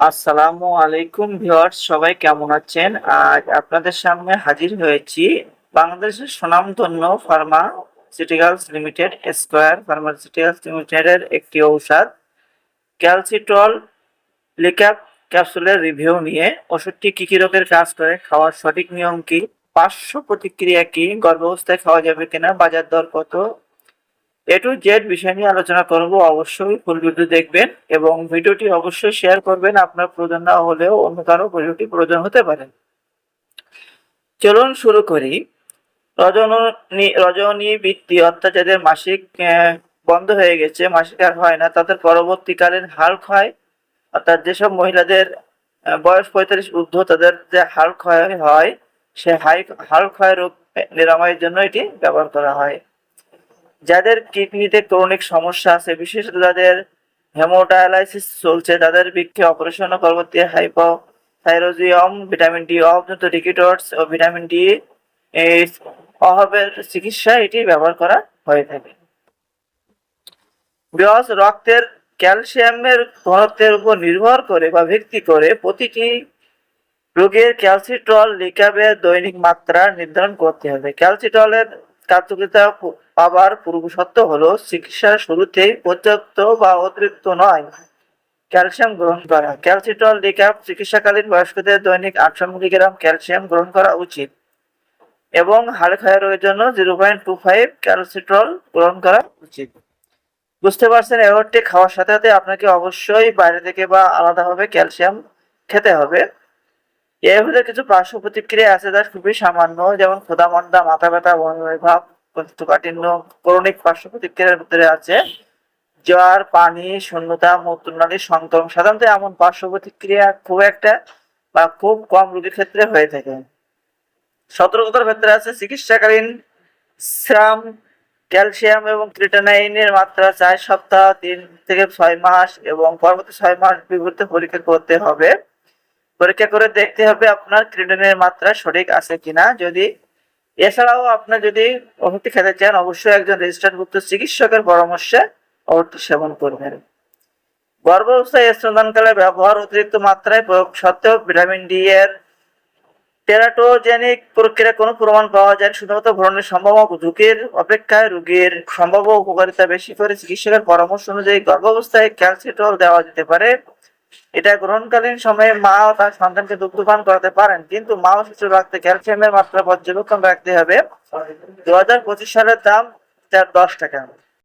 আসসালামু আলাইকুম ভিউয়ার্স, সবাই কেমন আছেন? আজ আপনাদের সামনে হাজির হয়েছি বাংলাদেশের সুনামধন্য ফার্মাসিউটিক্যালস লিমিটেড, স্কোয়ার ফার্মাসিউটিক্যালস লিমিটেডের একটি ঔষধ। ক্যালসিট্রল লিক্যাপ ক্যাপসুলের রিভিউ নিয়ে ওষুধটি কি কি রোগের কাজ করে, খাওয়ার সঠিক নিয়ম কি, পার্শ্ব প্রতিক্রিয়া কি, গর্ভাবস্থায় খাওয়া যাবে কিনা, বাজার দর কত এ টু জেড বিষয় নিয়ে আলোচনা করব, অবশ্যই ফুল ভিডিও দেখবেন এবং ভিডিওটি অবশ্যই শেয়ার করবেন। আপনার প্রয়োজন না হলেও অন্য কারও ভিডিওটি প্রয়োজন হতে পারে। চলুন শুরু করি। রজনী রজনী বৃত্তি অর্থাৎ যাদের মাসিক বন্ধ হয়ে গেছে, মাসিক আর হয় না, তাদের পরবর্তীকালীন হাল ক্ষয়, অর্থাৎ যেসব মহিলাদের বয়স পঁয়তাল্লিশ ঊর্ধ্ব, তাদের যে হাল ক্ষয় হয়, সে হাই হাল ক্ষয় রোগ নিরাময়ের জন্য এটি ব্যবহার করা হয়। যাদের কিডনিতে ক্রনিক সমস্যা আছে, বিশেষত যাদের হেমোডায়ালাইসিস চলছে তাদের বৃক্ষে অপারেশন পরবর্তী হাইপো থাইরোজিয়াম ভিটামিন ডি অভাবজনিত রিকিটস ও ভিটামিন ডি অভাবের চিকিৎসায় এটি ব্যবহার করা হয়ে থাকে। বৃহৎ রক্তের, ক্যালসিয়ামের ঘনত্বের উপর নির্ভর করে বা ভিত্তি করে প্রতিটি রোগের ক্যালসিট্রল লিকাবের দৈনিক মাত্রা নির্ধারণ করতে হবে। ক্যালসিট্রলের কার্যকারিতা পাবার পূর্বশর্ত হলো চিকিৎসার শুরুতেই পর্যাপ্ত বা অতিরিক্ত নয়। ক্যালসিয়াম গ্রহণ করা। ক্যালসিট্রল লিকাপ চিকিৎসাকালীন বয়স্কদের দৈনিক আটশো মিলিগ্রাম ক্যালসিয়াম গ্রহণ করা উচিত এবং হাড় ক্ষয় রোগের জন্য zero point two five calcitriol গ্রহণ করা উচিত। বুঝতে পারছেন এই খাওয়ার সাথে সাথে আপনাকে অবশ্যই বাইরে থেকে বা আলাদাভাবে ক্যালসিয়াম খেতে হবে। ওষুধের কিছু পার্শ্ব প্রতিক্রিয়া আছে যা খুবই সামান্য, যেমন ক্ষুধা মন্দা মাথা ব্যথা ভাব কোষ্ঠকাঠিন্য করণিক পার্শ্ব প্রতিক্রিয়ার ভিতরে আছে। জ্বর পানি, শূন্যতা, মূত্রনালী সংক্রমণ সাধারণত এমন পার্শ্ব প্রতিক্রিয়া খুব একটা বা খুব কম রোগীর ক্ষেত্রে হয়ে থাকে। সতর্কতার ক্ষেত্রে আছে চিকিৎসাকালীন শ্রাম, ক্যালসিয়াম এবং ক্রিটানাইনের মাত্রা চার সপ্তাহ, তিন থেকে ছয় মাস এবং পরবর্তী ছয় মাস বিপরীতে পরীক্ষা করতে হবে। পরীক্ষা করে দেখতে হবে আপনার ক্রিটানের মাত্রা সঠিক আছে কিনা। যদি এছাড়াও আপনার যদি ওষুধটি খেতে চান, অবশ্যই একজন রেজিস্টারভুক্ত চিকিৎসকের পরামর্শে ওষুধটি সেবন করবেন। গর্ভাবস্থায় স্তনদানকালে ব্যবহার অতিরিক্ত মাত্রায় প্রয়োগ সত্ত্বেও ভিটামিন ডি এর টেরাটোজেনিক প্রক্রিয়া কোনো প্রমাণ পাওয়া যায়। শুধুমাত্র ভ্রণের সম্ভাবনা ঝুঁকির অপেক্ষায় রোগীর সম্ভাব্য উপকারিতা বেশি করে চিকিৎসকের পরামর্শ অনুযায়ী গর্ভাবস্থায় ক্যালসিট্রল দেওয়া যেতে পারে। এটা গ্রহণকালীন সময়ে মা ও তার সন্তানকে দুগ্ধপান করাতে পারেন, কিন্তু মা ও শিশুর রক্তে ক্যালসিয়ামের মাত্রা পর্যবেক্ষণ রাখতে হবে। দু সালের দাম চার দশ টাকা।